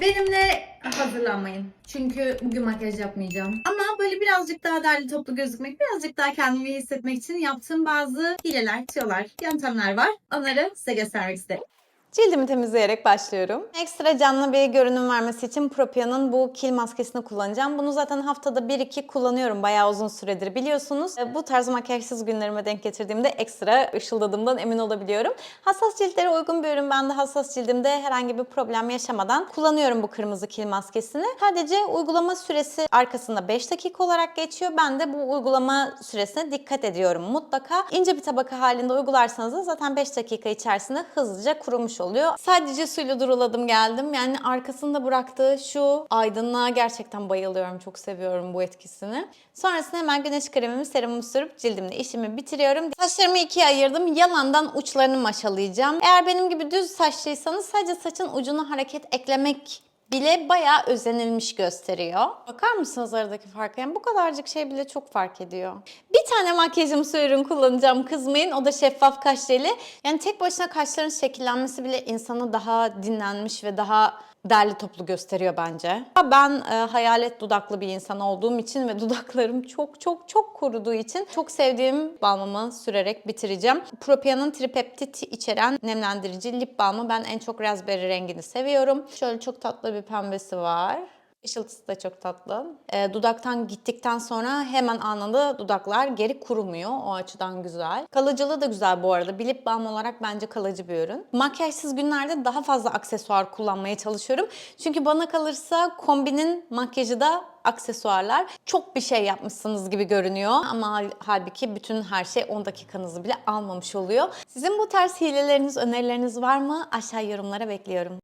Benimle hazırlanmayın. Çünkü bugün makyaj yapmayacağım. Ama böyle birazcık daha derli toplu gözükmek, birazcık daha kendimi hissetmek için yaptığım bazı hileler, tüyolar, yöntemler var. Onları size göstermek isterim. Cildimi temizleyerek başlıyorum. Ekstra canlı bir görünüm vermesi için Propia'nın bu kil maskesini kullanacağım. Bunu zaten haftada 1-2 kullanıyorum bayağı uzun süredir biliyorsunuz. E, Bu tarz makyajsız günlerime denk getirdiğimde ekstra ışıldadığımdan emin olabiliyorum. Hassas ciltlere uygun bir ürün. Ben de hassas cildimde herhangi bir problem yaşamadan kullanıyorum bu kırmızı kil maskesini. Sadece uygulama süresi arkasında 5 dakika olarak geçiyor. Ben de bu uygulama süresine dikkat ediyorum mutlaka. İnce bir tabaka halinde uygularsanız da zaten 5 dakika içerisinde hızlıca kurumuş oluyor. Sadece suyla duruladım geldim. Yani arkasında bıraktığı şu aydınlığa gerçekten bayılıyorum. Çok seviyorum bu etkisini. Sonrasında hemen güneş kremimi serumumu sürüp cildimle işimi bitiriyorum. Saçlarımı ikiye ayırdım. Yalandan uçlarını maşalayacağım. Eğer benim gibi düz saçlıysanız sadece saçın ucuna hareket eklemek bile bayağı özenilmiş gösteriyor. Bakar mısınız aradaki farka? Yani bu kadarcık şey bile çok fark ediyor. Bir tane makyajımsı ürün kullanacağım kızmayın. O da şeffaf kaş jeli. Yani tek başına kaşların şekillenmesi bile insanı daha dinlenmiş ve daha derli toplu gösteriyor bence. Ben e, hayalet dudaklı bir insan olduğum için ve dudaklarım çok çok çok kuruduğu için çok sevdiğim balmımı sürerek bitireceğim. Propia'nın tripeptit içeren nemlendirici lip balmı. Ben en çok raspberry rengini seviyorum. Şöyle çok tatlı bir pembesi var. Işıltısı da çok tatlı. E, dudaktan gittikten sonra hemen anında dudaklar geri kurumuyor. O açıdan güzel. Kalıcılığı da güzel bu arada. Bir balm olarak bence kalıcı bir ürün. Makyajsız günlerde daha fazla aksesuar kullanmaya çalışıyorum. Çünkü bana kalırsa kombinin makyajı da aksesuarlar çok bir şey yapmışsınız gibi görünüyor ama hal- halbuki bütün her şey 10 dakikanızı bile almamış oluyor. Sizin bu tarz hileleriniz, önerileriniz var mı? Aşağı yorumlara bekliyorum.